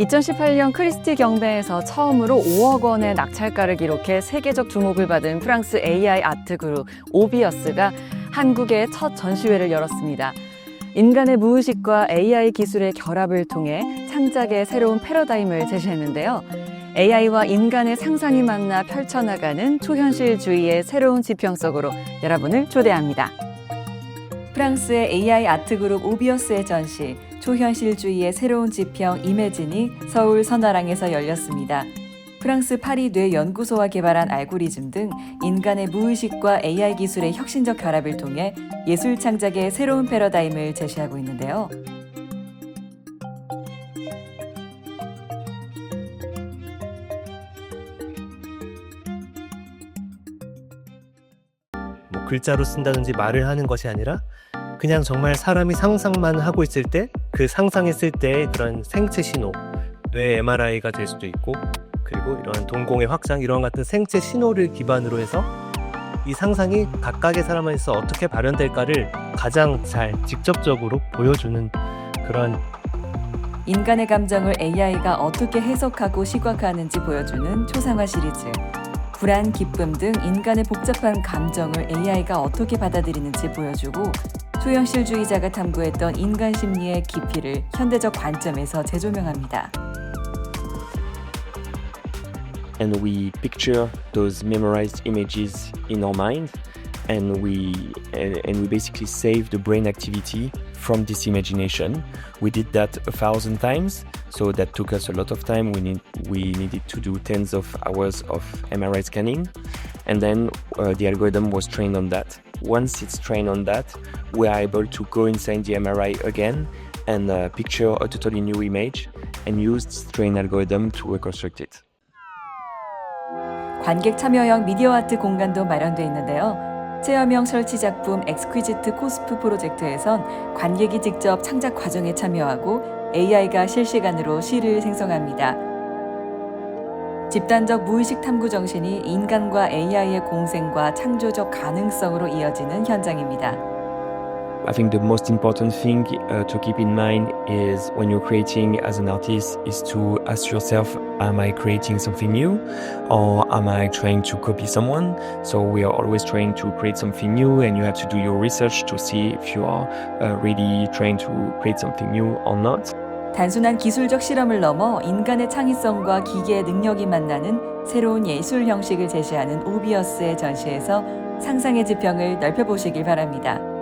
2018년 크리스티 경배에서 처음으로 5억 원의 낙찰가를 기록해 세계적 주목을 받은 프랑스 AI 아트 그룹 오비어스가 한국에 첫 전시회를 열었습니다. 인간의 무의식과 AI 기술의 결합을 통해 창작의 새로운 패러다임을 제시했는데요. AI와 인간의 상상이 만나 펼쳐나가는 초현실주의의 새로운 지평석으로 여러분을 초대합니다. 프랑스의 AI 아트 그룹 오비어스의 전시 초현실주의의 새로운 지평 이매진이 서울 선화랑에서 열렸습니다. 프랑스 파리 뇌 연구소와 개발한 알고리즘 등 인간의 무의식과 AI 기술의 혁신적 결합을 통해 예술 창작의 새로운 패러다임을 제시하고 있는데요. 뭐 글자로 쓴다든지 말을 하는 것이 아니라 그냥 정말 사람이 상상만 하고 있을 때 그 상상했을 때의 그런 생체 신호 뇌 MRI가 될 수도 있고 그리고 이러한 동공의 확장 이런 같은 생체 신호를 기반으로 해서 이 상상이 각각의 사람에서 어떻게 발현될까를 가장 잘 직접적으로 보여주는 그런 인간의 감정을 AI가 어떻게 해석하고 시각화하는지 보여주는 초상화 시리즈. 불안, 기쁨 등 인간의 복잡한 감정을 AI가 어떻게 받아들이는지 보여주고 초현실주의자가 탐구했던 인간 심리의 깊이를 현대적 관점에서 재조명합니다. and we picture those memorized images in our mind and we and, and we basically save the brain activity from this imagination we did that a thousand times so that took us a lot of time we need we needed to do tens of hours of mri scanning and then uh, the algorithm was trained on that once it's trained on that we are able to go inside the mri again and uh, picture a totally new image and use this trained algorithm to reconstruct it 관객 참여형 미디어 아트 공간도 마련돼 있는데요. 체험형 설치 작품 엑스퀴지트 코스프 프로젝트에선 관객이 직접 창작 과정에 참여하고 AI가 실시간으로 시를 생성합니다. 집단적 무의식 탐구 정신이 인간과 AI의 공생과 창조적 가능성으로 이어지는 현장입니다. I think the most important thing uh, to keep in mind is when you're creating as an artist is to ask yourself, am I creating something new or am I trying to copy someone? So we are always trying to create something new and you have to do your research to see if you are uh, really trying to create something new or not. 단순한 기술적 실험을 넘어 인간의 창의성과 기계의 능력이 만나는 새로운 예술 형식을 제시하는 오비어스의 전시에서 상상의 지평을 넓혀보시길 바랍니다.